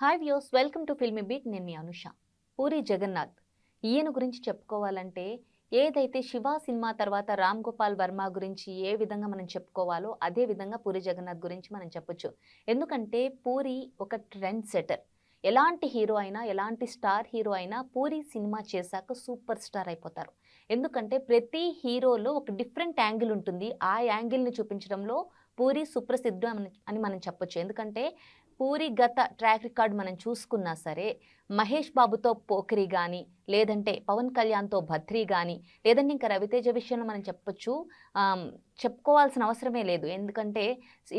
Hi views welcome to filmi beat నేను మీ అనుష. పూరి జగన్నాథ్. ఈయన గురించి చెప్పుకోవాలంటే ఏదైతే శివ సినిమా తర్వాత రామ్ గోపాల్ వర్మ గురించి ఏ విధంగా మనం చెప్పుకోవాలో అదే విధంగా పూరి జగన్నాథ్ గురించి మనం చెప్పొచ్చు. ఎందుకంటే పూరి ఒక ట్రెండ్ సెటర్ ఎలాంటి హీరో అయినా ఎలాంటి స్టార్ హీరో అయినా పూరి సినిమా చేశాక సూపర్ స్టార్ అయిపోతారు. ఎందుకంటే ప్రతి హీరోలో ఒక డిఫరెంట్ యాంగిల్ ఉంటుంది. ఆ యాంగిల్ని చూపించడంలో పూరి సుప్రసిద్ధం అని- అని మనం చెప్పొచ్చు. ఎందుకంటే పూరి గత ట్రాక్ రికార్డ్ మనం చూసుకున్నా సరే మహేష్ బాబుతో పోకిరి కానీ లేదంటే పవన్ కళ్యాణ్తో భద్రి కానీ లేదంటే ఇంకా రవితేజ విషయంలో మనం చెప్పొచ్చు. చెప్పుకోవాల్సిన అవసరమే లేదు. ఎందుకంటే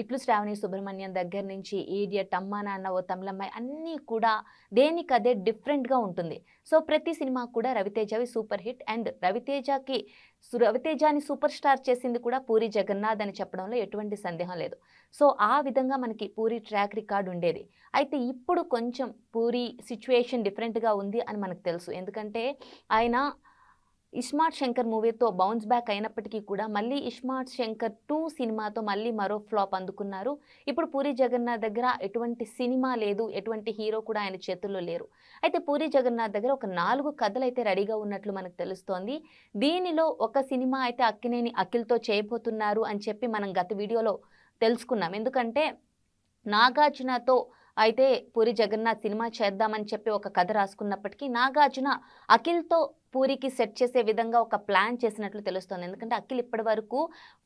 ఇట్లు శ్రావణి సుబ్రహ్మణ్యం దగ్గర నుంచి ఈడియట్ అమ్మ నాన్న ఓ తమిళమ్మాయి అన్నీ కూడా దేనికదే డిఫరెంట్గా ఉంటుంది. సో ప్రతి సినిమా కూడా రవితేజవి సూపర్ హిట్ అండ్ రవితేజకి రవితేజాని రవితేజని సూపర్ స్టార్ చేసింది కూడా పూరి జగన్నాథ్ అని చెప్పడంలో ఎటువంటి సందేహం లేదు. సో ఆ విధంగా మనకి పూరి ట్రాక్ రికార్డ్ ఉండేది. అయితే ఇప్పుడు కొంచెం పూరి సిచ్యువేషన్ డిఫరెంట్గా ఉంది అని మనకు తెలుసు. ఎందుకంటే ఆయన ఇస్మార్ట్ శంకర్ మూవీతో బౌన్స్ బ్యాక్ అయినప్పటికీ కూడా మళ్ళీ ఇస్మార్ట్ శంకర్ టూ సినిమాతో మళ్ళీ మరో ఫ్లాప్ అందుకున్నారు. ఇప్పుడు పూరి జగన్నాథ్ దగ్గర ఎటువంటి సినిమా లేదు ఎటువంటి హీరో కూడా ఆయన చేతుల్లో లేరు. అయితే పూరి జగన్నాథ్ దగ్గర ఒక నాలుగు కథలు అయితే రెడీగా ఉన్నట్లు మనకు తెలుస్తోంది. దీనిలో ఒక సినిమా అయితే అక్కినేని అఖిల్తో చేయబోతున్నారు అని చెప్పి మనం గత వీడియోలో తెలుసుకున్నాం. ఎందుకంటే నాగార్జునతో అయితే పూరి జగన్నాథ్ సినిమా చేద్దామని చెప్పి ఒక కథ రాసుకున్నప్పటికీ నాగార్జున అఖిల్తో పూరికి సెట్ చేసే విధంగా ఒక ప్లాన్ చేసినట్లు తెలుస్తోంది. ఎందుకంటే అఖిల్ ఇప్పటి వరకు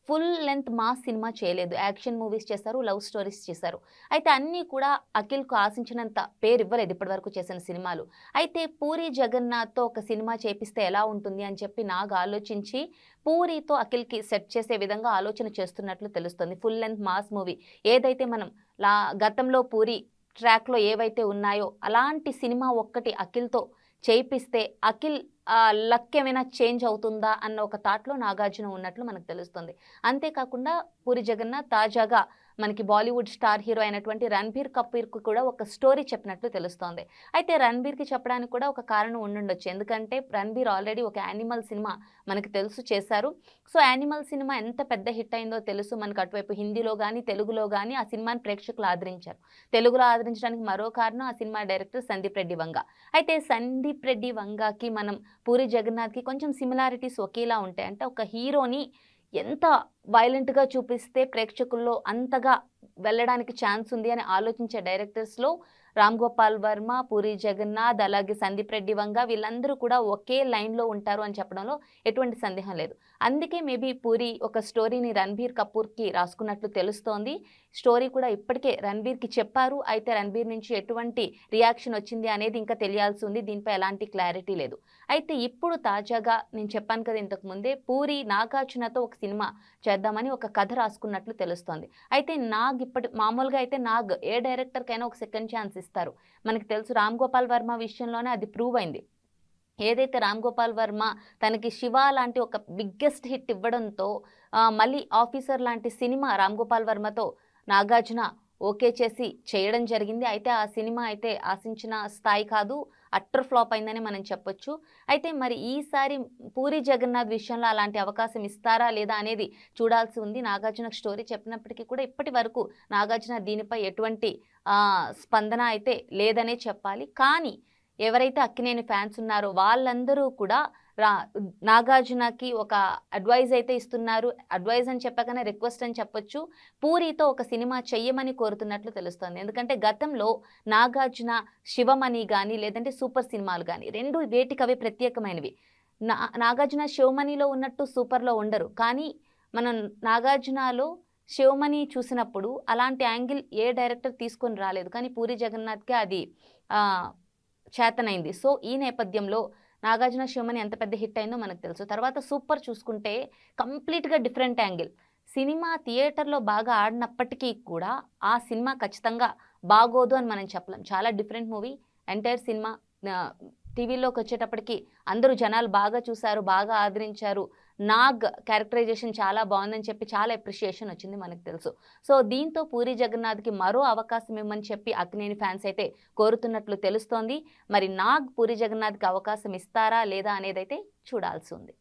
ఫుల్ లెంత్ మాస్ సినిమా చేయలేదు. యాక్షన్ మూవీస్ చేశారు లవ్ స్టోరీస్ చేశారు. అయితే అన్నీ కూడా అఖిల్కు ఆశించినంత పేరు ఇవ్వలేదు ఇప్పటివరకు చేసిన సినిమాలు. అయితే పూరి జగన్నాథ్తో ఒక సినిమా చేపిస్తే ఎలా ఉంటుంది అని చెప్పి నాగ్ ఆలోచించి పూరితో అఖిల్కి సెట్ చేసే విధంగా ఆలోచన చేస్తున్నట్లు తెలుస్తుంది. Full length mass movie. ఏదైతే మనం లా గతంలో పూరి ట్రాక్లో ఏవైతే ఉన్నాయో అలాంటి సినిమా ఒక్కటి అఖిల్తో చేయిపిస్తే అఖిల్ లక్ ఏమైనా చేంజ్ అవుతుందా అన్న ఒక థాట్లో నాగార్జున ఉన్నట్లు మనకు తెలుస్తుంది. అంతేకాకుండా పూరి జగన్నాథ్ తాజాగా మనకి బాలీవుడ్ స్టార్ హీరో అయినటువంటి రణబీర్ కపూర్కు కూడా ఒక స్టోరీ చెప్పినట్లు తెలుస్తోంది. అయితే రణబీర్కి చెప్పడానికి కూడా ఒక కారణం ఉండుండొచ్చు. ఎందుకంటే రణబీర్ ఆల్రెడీ ఒక యానిమల్ సినిమా మనకు తెలుసు చేశారు. సో యానిమల్ సినిమా ఎంత పెద్ద హిట్ అయిందో తెలుసు. మనకు అటువైపు హిందీలో కానీ తెలుగులో కానీ ఆ సినిమాని ప్రేక్షకులు ఆదరించారు. తెలుగులో ఆదరించడానికి మరో కారణం ఆ సినిమా డైరెక్టర్ సందీప్ రెడ్డి వంగ. అయితే సందీప్ రెడ్డి వంగకి మనం పూరి జగన్నాథ్కి కొంచెం సిమిలారిటీస్ ఒకేలా ఉంటాయి. అంటే ఒక హీరోని ఎంత వైలెంట్గా చూపిస్తే ప్రేక్షకుల్లో అంతగా వెళ్ళడానికి ఛాన్స్ ఉంది అని ఆలోచించే డైరెక్టర్స్లో రామ్ గోపాల్ వర్మ పూరి జగన్నాథ్ అలాగే సందీప్ రెడ్డి వంగ వీళ్ళందరూ కూడా ఒకే లైన్లో ఉంటారు అని చెప్పడంలో ఎటువంటి సందేహం లేదు. అందుకే మేబీ పూరి ఒక స్టోరీని రణబీర్ కపూర్కి రాసుకున్నట్లు తెలుస్తోంది. స్టోరీ కూడా ఇప్పటికే రణబీర్కి చెప్పారు. అయితే రణబీర్ నుంచి ఎటువంటి రియాక్షన్ వచ్చింది అనేది ఇంకా తెలియాల్సి ఉంది. దీనిపై ఎలాంటి క్లారిటీ లేదు. అయితే ఇప్పుడు తాజాగా నేను చెప్పాను కదా ఇంతకు ముందే పూరి నాగార్జునతో ఒక సినిమా చేద్దామని ఒక కథ రాసుకున్నట్లు తెలుస్తోంది. అయితే నాగ్ ఇప్పటి మామూలుగా అయితే నాగ్ ఏ డైరెక్టర్కైనా ఒక సెకండ్ ఛాన్స్ ఇస్తారు మనకి తెలుసు రామ్ గోపాల్ వర్మ విషయంలోనే అది ప్రూవ్ అయింది. ఏదైతే రామ్ గోపాల్ వర్మ తనకి శివ లాంటి ఒక బిగ్గెస్ట్ హిట్ ఇవ్వడంతో మళ్ళీ ఆఫీసర్ లాంటి సినిమా రామ్ గోపాల్ వర్మతో నాగార్జున ఓకే చేసి చేయడం జరిగింది. అయితే ఆ సినిమా అయితే ఆశించిన స్థాయి కాదు అట్టర్ ఫ్లాప్ అయిందని మనం చెప్పొచ్చు. అయితే మరి ఈసారి పూరి జగన్నాథ్ విషయంలో అలాంటి అవకాశం ఇస్తారా లేదా అనేది చూడాల్సి ఉంది. నాగార్జున స్టోరీ చెప్పినప్పటికీ కూడా ఇప్పటి వరకు నాగార్జున దీనిపై ఎటువంటి స్పందన అయితే లేదనే చెప్పాలి. కానీ ఎవరైతే అక్కినేని ఫ్యాన్స్ ఉన్నారో వాళ్ళందరూ కూడా రా నాగార్జునకి ఒక అడ్వైజ్ అయితే ఇస్తున్నారు. అడ్వైజ్ అని చెప్పగానే రిక్వెస్ట్ అని చెప్పొచ్చు. పూరితో ఒక సినిమా చెయ్యమని కోరుతున్నట్లు తెలుస్తోంది. ఎందుకంటే గతంలో నాగార్జున శివమణి కానీ లేదంటే సూపర్ సినిమాలు కానీ రెండు వేటికవే ప్రత్యేకమైనవి. నా నాగార్జున శివమణిలో ఉన్నట్టు సూపర్లో ఉండరు. కానీ మనం నాగార్జునలో శివమణి చూసినప్పుడు అలాంటి యాంగిల్ ఏ డైరెక్టర్ తీసుకొని రాలేదు. కానీ పూరి జగన్నాథ్కే అది చేతనైంది. సో ఈ నేపథ్యంలో నాగార్జున శివమని ఎంత పెద్ద హిట్ అయిందో మనకు తెలుసు. తర్వాత సూపర్ చూసుకుంటే కంప్లీట్గా డిఫరెంట్ యాంగిల్. సినిమా థియేటర్లో బాగా ఆడినప్పటికీ కూడా ఆ సినిమా ఖచ్చితంగా బాగోదు అని మనం చెప్పలేం. చాలా డిఫరెంట్ మూవీ. ఎంటైర్ సినిమా టీవీలోకి వచ్చేటప్పటికి అందరూ జనాలు బాగా చూశారు బాగా ఆదరించారు. నాగ్ క్యారెక్టరైజేషన్ చాలా బాగుందని చెప్పి చాలా అప్రిషియేషన్ వచ్చింది మనకు తెలుసు. సో దీంతో పూరి జగన్నాథ్కి మరో అవకాశం ఇవ్వమని చెప్పి అగ్నేని ఫ్యాన్స్ అయితే కోరుతున్నట్లు తెలుస్తోంది. మరి నాగ్ పూరి జగన్నాథ్కి అవకాశం ఇస్తారా లేదా అనేది అయితే చూడాల్సి ఉంది.